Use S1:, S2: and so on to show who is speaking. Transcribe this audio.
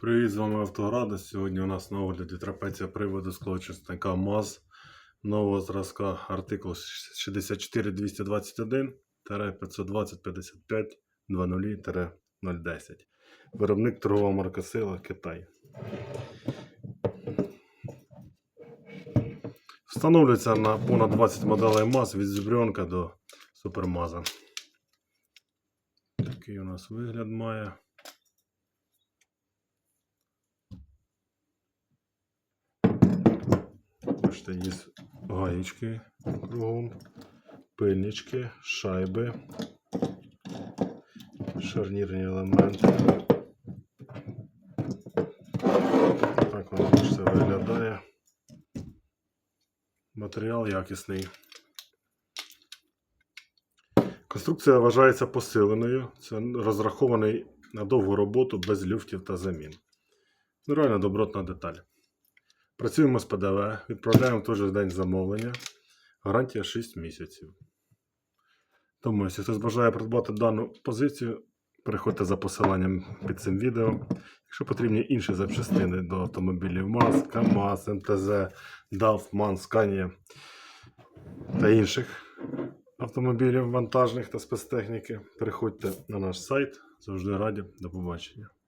S1: Привіт, з вами Автограда. Сьогодні у нас на огляді трапеція приводу склочисника МАЗ нового зразка артикул 64221 520 55 00 010. Виробник торгова марка Сила Китай. Встановлюється на понад 20 моделей МАЗ від зубрьонка до супермаза. Такий у нас вигляд має. Бачите, є гаєчки кругом, пильнички, шайби, шарнірні елементи. Так воно все виглядає. Матеріал якісний. Конструкція вважається посиленою. Це розрахований на довгу роботу без люфтів та замін. Реально добротна деталь. Працюємо з ПДВ, відправляємо в той же день замовлення. Гарантія 6 місяців. Тому, якщо хтось бажає придбати дану позицію, переходьте за посиланням під цим відео. Якщо потрібні інші запчастини до автомобілів МАЗ, КАМАЗ, МТЗ, DAF, МАН, Scania та інших автомобілів вантажних та спецтехніки, переходьте на наш сайт. Завжди раді. До побачення.